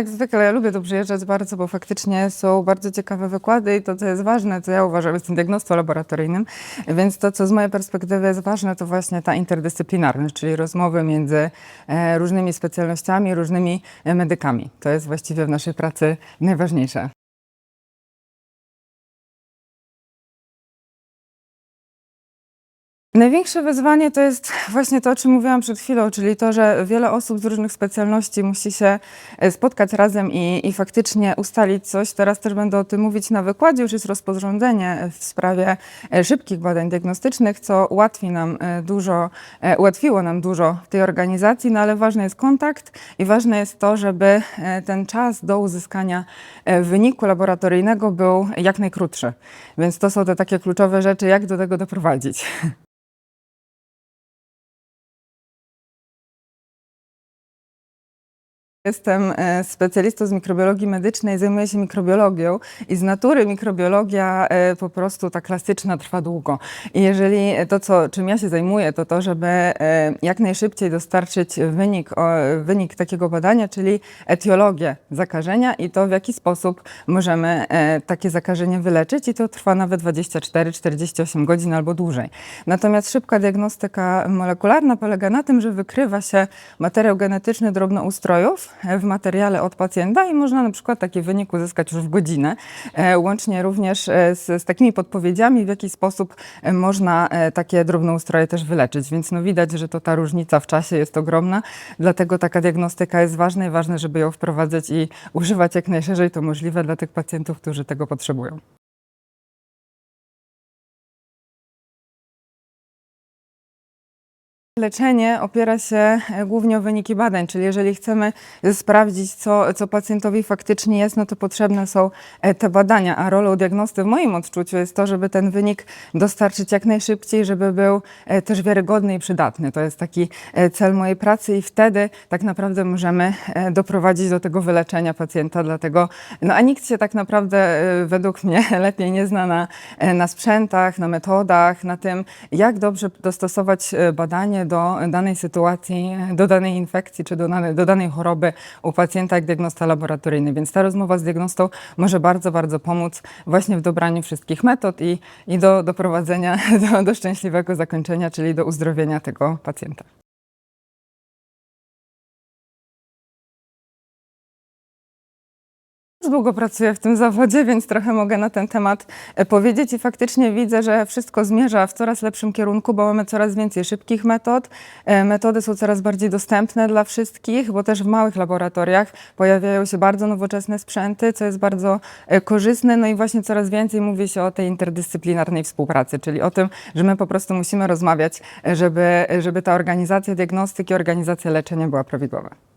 Jak zwykle ja lubię tu przyjeżdżać bardzo, bo faktycznie są bardzo ciekawe wykłady i to, co jest ważne, co ja uważam, jestem diagnostą laboratoryjnym, więc to, co z mojej perspektywy jest ważne, to właśnie ta interdyscyplinarność, czyli rozmowy między e, różnymi specjalnościami, różnymi e, medykami. To jest właściwie w naszej pracy najważniejsze. Największe wyzwanie to jest właśnie to, o czym mówiłam przed chwilą, czyli to, że wiele osób z różnych specjalności musi się e, spotkać razem i, i faktycznie ustalić coś. Teraz też będę o tym mówić na wykładzie. Już jest rozporządzenie w sprawie e, szybkich badań diagnostycznych, co ułatwi nam e, dużo, ułatwiło nam dużo tej organizacji, no ale ważny jest kontakt i ważne jest to, żeby ten czas do uzyskania wyniku laboratoryjnego był jak najkrótszy. Więc to są te takie kluczowe rzeczy, jak do tego doprowadzić. Jestem e, specjalistą z mikrobiologii medycznej, zajmuję się mikrobiologią i z natury mikrobiologia e, po prostu ta klasyczna trwa długo. I jeżeli to, co, czym ja się zajmuję, to to, żeby e, jak najszybciej dostarczyć wynik, wynik takiego badania, czyli etiologię zakażenia i to, w jaki sposób możemy takie zakażenie wyleczyć i to trwa nawet 24-48 godzin albo dłużej. Natomiast szybka diagnostyka molekularna polega na tym, że wykrywa się materiał genetyczny drobnoustrojów w materiale od pacjenta i można na przykład taki wynik uzyskać już w godzinę, e, łącznie również e, z, z takimi podpowiedziami, w jaki sposób e, można takie drobnoustroje też wyleczyć. Więc no widać, że to ta różnica w czasie jest ogromna, dlatego taka diagnostyka jest ważna i ważne, żeby ją wprowadzać i używać jak najszerzej to możliwe dla tych pacjentów, którzy tego potrzebują. Leczenie opiera się e, głównie o wyniki badań, czyli jeżeli chcemy sprawdzić, co, co pacjentowi faktycznie jest, no to potrzebne są e, te badania, a rolą diagnosty w moim odczuciu jest to, żeby ten wynik dostarczyć jak najszybciej, żeby był e, też wiarygodny i przydatny. To jest taki cel mojej pracy i wtedy tak naprawdę możemy doprowadzić do tego wyleczenia pacjenta, dlatego, no a nikt się tak naprawdę według mnie lepiej nie zna na, na sprzętach, na metodach, na tym, jak dobrze dostosować badanie do danej sytuacji, do danej infekcji czy do do danej choroby u pacjenta jak diagnosta laboratoryjny. Więc ta rozmowa z diagnostą może bardzo, bardzo pomóc właśnie w dobraniu wszystkich metod i, i do doprowadzenia do, do szczęśliwego zakończenia, czyli do uzdrowienia tego pacjenta. Długo pracuję w tym zawodzie, więc trochę mogę na ten temat e, powiedzieć i faktycznie widzę, że wszystko zmierza w coraz lepszym kierunku, bo mamy coraz więcej szybkich metod. E, Metody są coraz bardziej dostępne dla wszystkich, bo też w małych laboratoriach pojawiają się bardzo nowoczesne sprzęty, co jest bardzo e, korzystne. No i właśnie coraz więcej mówi się o tej interdyscyplinarnej współpracy, czyli o tym, że my po prostu musimy rozmawiać, żeby, żeby ta organizacja diagnostyki, organizacja leczenia była prawidłowa.